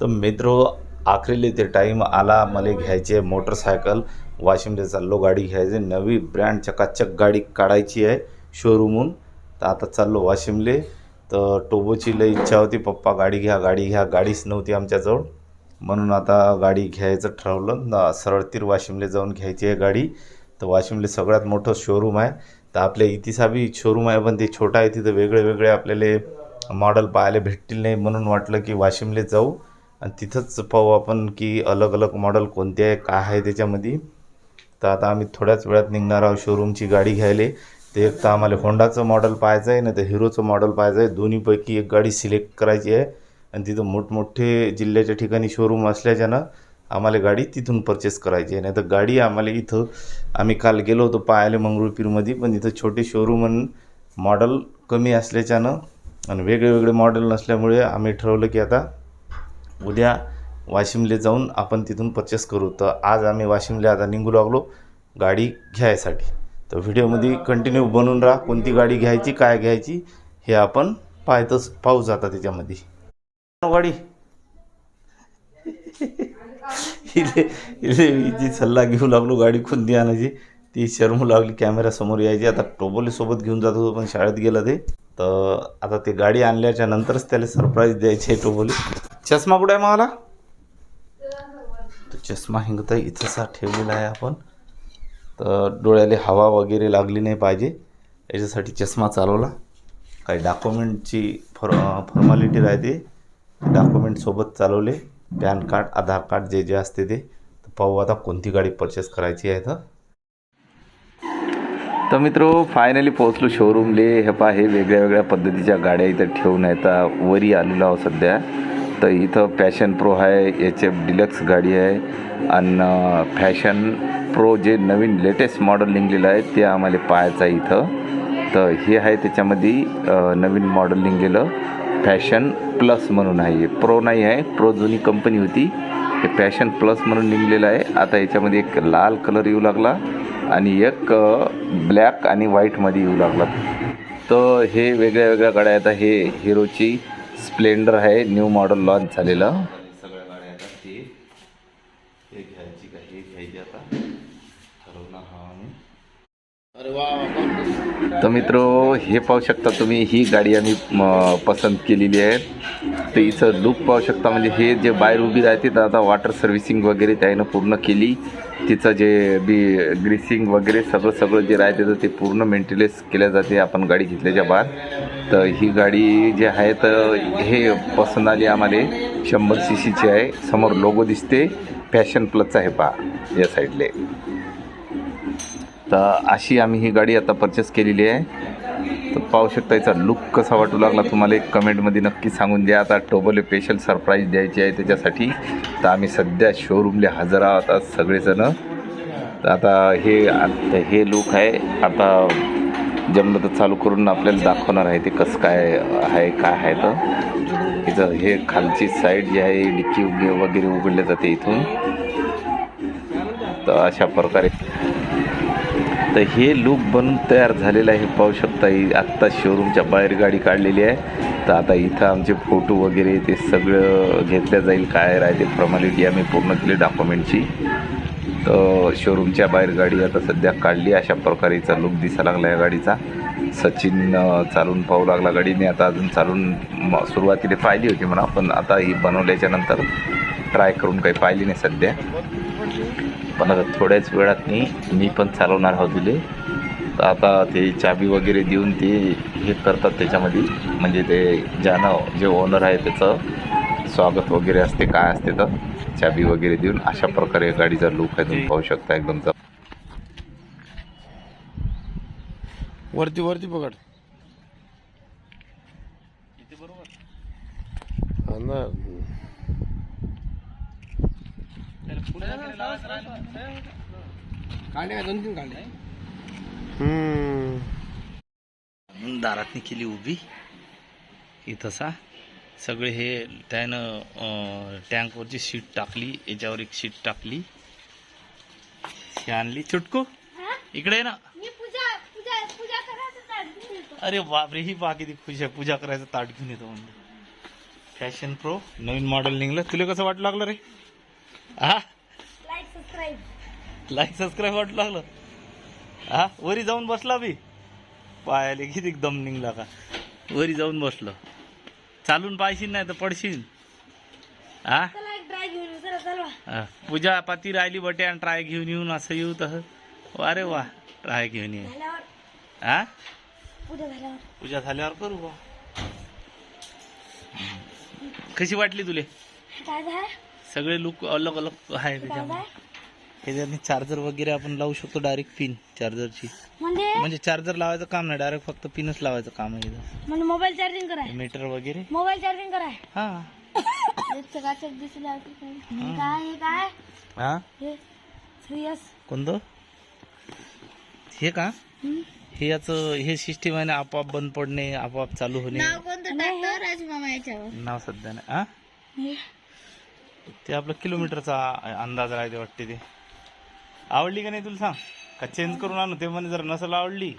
तर मित्र आखरीले ते टाईम आला मला घ्यायची आहे मोटरसायकल वाशिमला चाललो गाडी घ्यायची. नवी ब्रँड चकाचक गाडी काढायची आहे शोरूमहून तर आता चाललो वाशिमले. तर टोबोची लई इच्छा होती पप्पा गाडी घ्या गाडी घ्या. गाडीच नव्हती आमच्याजवळ. म्हणून आता गाडी घ्यायचं ठरवलं. सरळतीर वाशिमले जाऊन घ्यायची आहे गाडी. तर वाशिमले सगळ्यात मोठं शोरूम आहे. तर आपल्या इतिसाबी शोरूम आहे पण ते छोटा आहे तिथं वेगळे वेगळे आपल्याला मॉडेल पाहायला भेटतील नाही म्हणून वाटलं की वाशिमले जाऊ. आणि तिथंच पाहू आपण की अलग अलग मॉडेल कोणते आहे काय आहे त्याच्यामध्ये. तर आता आम्ही थोड्याच वेळात निघणार आहोत शोरूमची गाडी घ्यायला. ते एक तर आम्हाला होंडाचं मॉडेल पाहायचं आहे ना तर हिरोचं मॉडेल पाहायचं आहे. दोन्हीपैकी एक गाडी सिलेक्ट करायची आहे. आणि तिथं मोठमोठे जिल्ह्याच्या ठिकाणी शोरूम असल्याच्यानं आम्हाला गाडी तिथून परचेस करायची आहे. नाही तर गाडी आम्हाला इथं आम्ही काल गेलो होतो पाहायला मंगरुळपीरमध्ये पण इथं छोटे शोरूम आणि मॉडेल कमी असल्याच्यानं आणि वेगळे वेगळे मॉडेल नसल्यामुळे आम्ही ठरवलं की आता उद्या वाशिमले जाऊन आपण तिथून परचेस करू. तर आज आम्ही वाशिमला आता निघू लागलो गाडी घ्यायसाठी. तर व्हिडिओमध्ये कंटिन्यू बनून राहा. कोणती गाडी घ्यायची काय घ्यायची हे आपण पाहतच पाहू जाता त्याच्यामध्ये. गाडी इले इले जी सल्ला घेऊ लागलो गाडी कोणती आणायची. ती शर्मू लागली कॅमेऱ्यासमोर यायची. आता टोबोली सोबत घेऊन जात होतो पण शाळेत गेलं ते. तर आता ते गाडी आणल्याच्या नंतरच त्याला सरप्राईज द्यायची आहे टोबोली चष्मा कुठे आहे मला तो चष्मा हिंगता इथंसा ठेवलेला आहे आपण. तर डोळ्याला हवा वगैरे लागली नाही पाहिजे. याच्यासाठी चष्मा चालवला. काही डॉक्युमेंटची फॉर फॉर्मॅलिटी राहते. डॉक्युमेंटसोबत चालवले. पॅन कार्ड आधार कार्ड जे जे असते ते. तर पाहू आता कोणती गाडी परचेस करायची आहे तर तर मित्र फायनली पोहोचलो शोरूमले हे पा हे वेगळ्या वेगळ्या पद्धतीच्या गाड्या इथं ठेवून आहेत आता वरी आलेलो आहो सध्या. तर इथं पॅशन प्रो आहे एच एफ डिलक्स गाडी आहे. आणि फॅशन प्रो जे नवीन लेटेस्ट मॉडेल निघलेलं आहे ते आम्हाला पाहायचं आहे इथं. तर हे आहे त्याच्यामध्ये नवीन मॉडल निघलेलं. फॅशन प्लस म्हणून आहे. हे प्रो नाही आहे प्रो जुनी कंपनी होती. हे फॅशन प्लस म्हणून निघलेलं आहे. आता याच्यामध्ये एक लाल कलर येऊ लागला आणि एक ब्लॅक आणि व्हाईटमध्ये येऊ लागला. तर हे वेगळ्या वेगळ्या गाड्या आहेत. हे हिरोची स्प्लेंडर आहे न्यू मॉडेल लॉन्च झालेलं. सगळ्या गाड्या आता ते हे घ्यायची का? हे घ्यायची आता. ठरवलं हा आम्ही. तर मित्र हे पाहू शकता तुम्ही ही गाडी आम्ही पसंत केलेली आहे. तर हिचं लुक पाहू शकता म्हणजे हे जे बाहेर उभी राहते तर आता वॉटर सर्व्हिसिंग वगैरे त्यानं पूर्ण केली. तिचं जे बी ग्रीसिंग वगैरे सगळं सगळं जे राहते तर ते पूर्ण मेंटेनन्स केल्या जाते आपण गाडी घेतल्याच्या बाद. तर ही गाडी जी आहे तर हे पसंत आली आम्हाला. शंभर सी सीची आहे. समोर लोगो दिसते. फॅशन प्लसचा आहे पहा या साईडले तर अशी आम्ही ही गाडी आता परचेस केलेली आहे. तर पाहू शकता याचा लुक कसा वाटू लागला तुम्हाला एक कमेंटमध्ये नक्की सांगून द्या. आता टोबोले स्पेशल सरप्राईज द्यायची आहे त्याच्यासाठी. तर आम्ही सध्या शोरूमले हजर आहोत आज सगळेजणं. तर आता हे हे लुक आहे. आता जमलं तर चालू करून आपल्याला दाखवणार आहे ते कसं काय आहे काय आहे तर. इथं हे खालची साईड जी आहे डिक्की वगैरे उघडल्या जाते इथून. तर अशा प्रकारे तर हे लुक बनून तयार झालेलं आहे. पाहू शकता ही आत्ता शोरूमच्या बाहेर गाडी काढलेली आहे. तर आता इथं आमचे फोटो वगैरे ते सगळं घेतलं जाईल काय राहते फॉर्मॅलिटी आम्ही पूर्ण केली डॉक्युमेंटची तर शोरूमच्या बाहेर गाडी आता सध्या काढली अशा प्रकारेचा लूक दिसा लागला या गाडीचा. सचिन चालून पाहू लागला गाडीने. आता अजून चालून म- सुरुवातीला पाहिली होती म्हणा पण आता ही बनवल्याच्या नंतर ट्राय करून काही पाहिली नाही सध्या. पण आता थोड्याच वेळात मी मी पण चालवणार आहोत दिले तर आता ते चाबी वगैरे देऊन ते हे करतात त्याच्यामध्ये. म्हणजे ते ज्यानं जे ओनर आहे त्याचं स्वागत वगैरे असते काय असते तर चाबी वगैरे देऊन अशा प्रकारे गाडीचा लुक आहे तुम्ही पाहू शकता एकदम ज- वरती वरती पकड. हा ना हम्म. दारातनी केली उभी. इथंसा सगळे हे त्यानं टँकवरची शीट टाकली याच्यावर एक शीट टाकली. हे आणली. चुटको इकडे ना. अरे बापरे ही पहा किती खुश आहे. पूजा करायचं ताट घेऊन येतो म्हणजे फॅशन प्रो नवीन मॉडेल निघलं. तुला कसं वाटू लागलं रे? हा लाईक सबस्क्राईब वाटू लागलं. हा वरी जाऊन बसला बी. पायाले किती दम निघला का. वरी जाऊन बसलो. चालून पाहिशील नाही तर पडशील. हा? येऊ हा. पूजा पाती राहिली बटे आणि ट्राय घेऊन येऊन असं येऊ तसं अरे वा ट्राय घेऊन ये. झाल्यावर. हा? पूजा झाल्यावर. करू बा. कशी वाटली तुले? सगळे लुक अलग अलग आहे काय त्याच्याने चार्जर वगैरे आपण लावू शकतो डायरेक्ट पिन चार्जरची म्हणजे? म्हणजे चार्जर लावायचं काम नाही डायरेक्ट फक्त पिनच लावायचं काम आहे इथं. म्हणजे मोबाईल चार्जिंग कराय? मीटर वगैरे. मोबाईल चार्जिंग कराय? हा. चकाचक दिसले काय हे काय? हा? हे सिरियस कोणतं? हे का? हे याचं हे सिस्टीम आहे ना आपोआप बंद पडणे आपोआप चालू होणे. कोणतं? टाकतं राजमामा याच्यावर. नाव सध्या नाही. हा. ते आपलं किलोमीटरचा अंदाज राहते वाटते ते. आवडली का नाही तुला सांग? का चेंज करून आणू? ते म्हणे जर नसेल आवडली.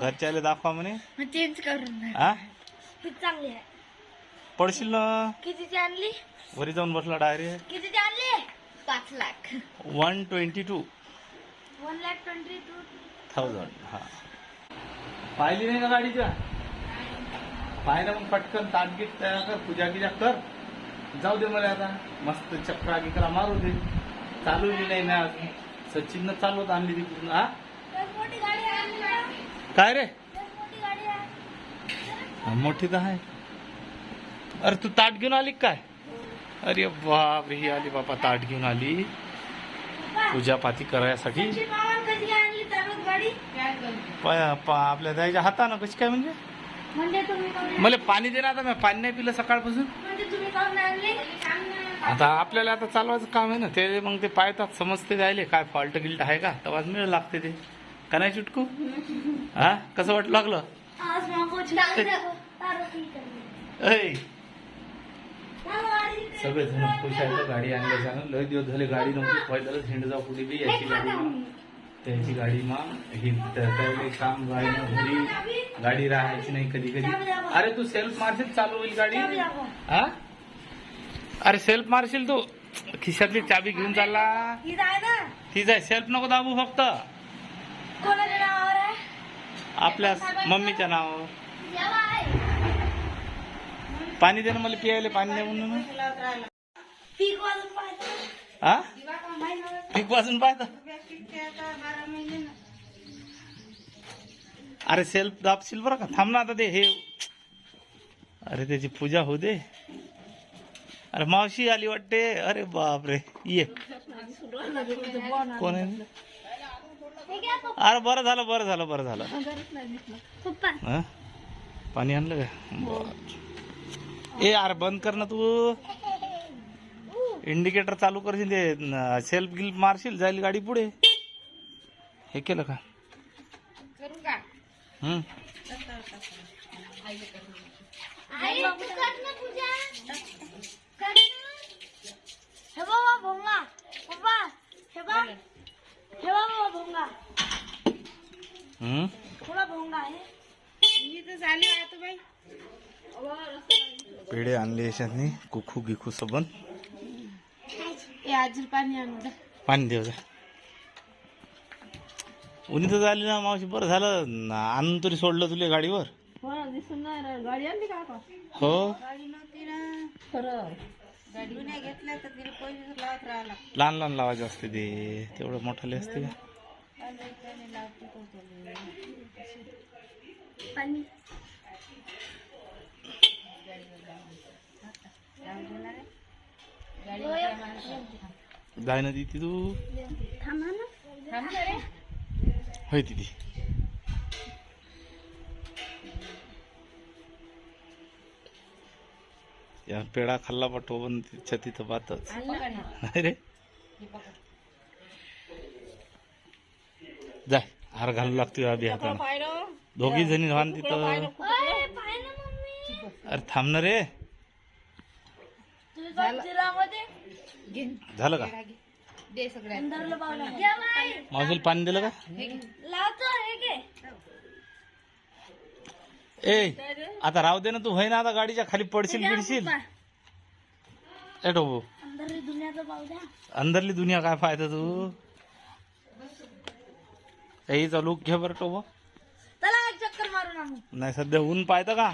घरच्याला दाखवा म्हणे. चेंज करून हा चांगली आहे. पडशील ना? कितीची आणली? वरी जाऊन बसला डायरेक्ट. कितीची आणली? पाच lakh. One twenty two. One lakh twenty two. Thousand हा. पाहिली नाही का गाडीच्या? पाहिलं मग पटकन ताटगीट तयार कर पूजा गिजा कर. जाऊ दे मला आता. मस्त चक्रा गिकरा मारू दे. चालू नाही ना सचिननं चालवत आणली ती पूर्ण हा? काय रे? मोठी गाडी आहे. हा, मोठी तर आहे. अरे तू ताट घेऊन आली काय? अरे बाप रे ही आली बापा ताट घेऊन आली. पूजा पाती करायसाठी. आपल्या जायच्या हातानं कशी काय म्हणजे? म्हणजे मला पाणी दे ना आता मी पाणी नाही पिलं सकाळपासून. आणली आता आपल्याला आता चालवायचं काम आहे ना ते मग ते पाहतात समजते जायले काय फॉल्ट गिल्ट आहे का? तेव्हाच मिळ लागते ते. का नाही चुटकू? हा? कसं वाटलं लागलं? आज मागो ऐ! सगळे जण खुश आहे तर गाडी आणल्या सांग लय दिवस झाले गाडी नव्हती पहिल्याच हिंडजा कुठे बी याची गाडी मग त्याची गाडी मग ही त्यावेळी काम घरी गाडी राहायची नाही कधी कधी अरे तू सेल्फ मारशील चालू होईल गाडी हा? अरे सेल्फ मारशील तू. खिशातली चाबी घेऊन चालला. ही जाय ना. तीच आहे सेल्फ नको दाबू फक्त. कोणाच्या नावावर आहे? आपल्या मम्मीच्या नावावर? आहे पाणी दे ना मला पियायला पाणी दे म्हणून. पीक वाजून पाहिजे हा? पीक वाजून पाहता. अरे सेल्फ दाबशील बरं का? थांब ना आता ते हे. अरे त्याची पूजा होऊ दे. अरे मावशी आली वाटते. अरे बापरे. ये. कोण आहे? अरे बरं झालं बरं झालं बरं झालं. पप्पा पाणी आणलं का? बरं. ए अरे बंद कर ना तू. इंडिकेटर चालू करशील ते सेल्फ गिल्फ मारशील जाईल गाडी पुढे. हे केलं का? हम्म. आई, तू कर ना पूजा. थोडा भोंगा आहे. पेढे आणले याच्यातनी कुखू गिखू सबन. आजी पाणी आणलं पाणी देऊ जा उन्ही तर झाली ना मावशी बरं झालं. न- आणून तरी सोडलं तुला गाडीवर. हो ना दिसून नाही राहिलं. गाडी आणली का आता? हो. गाडी नव्हती ना. खरं. गाडी नाही घेतल्या तर तिला पैसे लावत राहिला लहान लहान लावायचे असते ते. तेवढं मोठाले असते का? पाणी जाय ना ती तू? रे होय तिथे. या पेढा खाल्ला पाठव पण तिच्या तिथं बातच नाही रे जाय हार घालू लागतो आधी हाताने दोघी जणी राहून तिथं. अरे थांब ना रे. झालं. का. मावशीला पाणी दिलं का? हे ए आता राहू दे ना तू होय ना आता गाडीच्या खाली पडशील बिडशील. ए द्या अंदरली दुनिया काय फायदा तू? काही चालू घे बरं टोबो. चला एक चक्कर मारून आणू. नाही सध्या ऊन पाहतं का?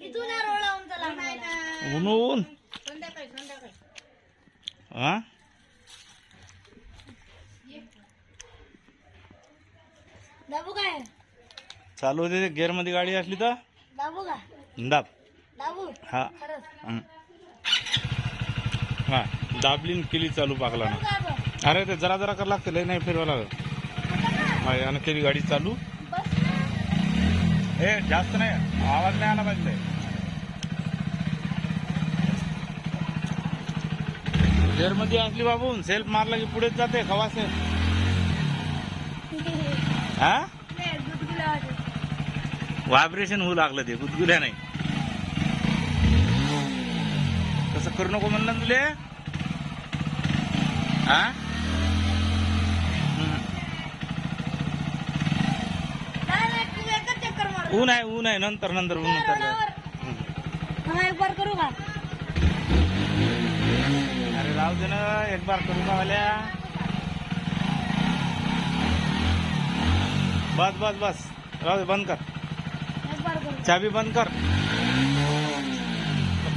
इथून या रोडावून चला. आम्हाला. ऊन. ऊन हा? दाबू काय? चालू होते गेअरमध्ये गाडी असली तर? दाबू का? दाब. दाबू? हा. खरंच. हं. हा दाबली न केली चालू पाकला ना? अरे ते जरा जरा कर लागते लय नाही फिरवा लागत. हा, यानं केली गाडी चालू. ए जास्त नाही. आवाज नाही आला पाहिजे. गेअरमध्ये असली बाबू सेल्फ मारला की पुढेच जाते खवासे. हा. व्हायब्रेशन होऊ लागलं ते गुदगुल्या नाही. तसं करू नको म्हणलं तुले. हा हम्म. नाही, नाही, तू एकच चक्कर मार. ऊन आहे ऊन आहे नंतर नंतर ऊन नंतर. एक बार करू का? अरे राहू दे ना एक बार करू का वाल्या? बस बस बस. राहू दे बंद कर. चाबी बंद कर.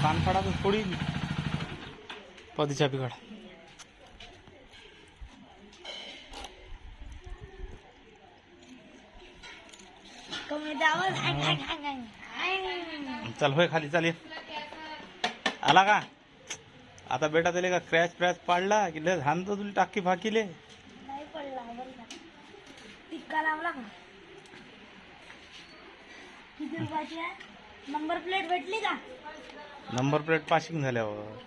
कान फाडा थोडी. पदी चाबी काढ. चल होय खाली चाल ये. आला का? आता बेटा त्याला का क्रॅच क्रॅच पाडला की लय हाणतो तुला टाकी फाकीले? नंबर प्लेट भेटली का? नंबर प्लेट पासिंग झाल्यावर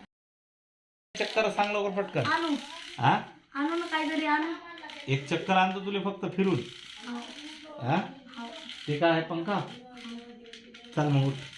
चक्कर सांग लवकर पटकन. आणू. हा? आणू ना काहीतरी आणू. एक चक्कर आणतो तुला फक्त फिरून. हो, हा. हो. ते काय आहे पंखा. चल मग उठ.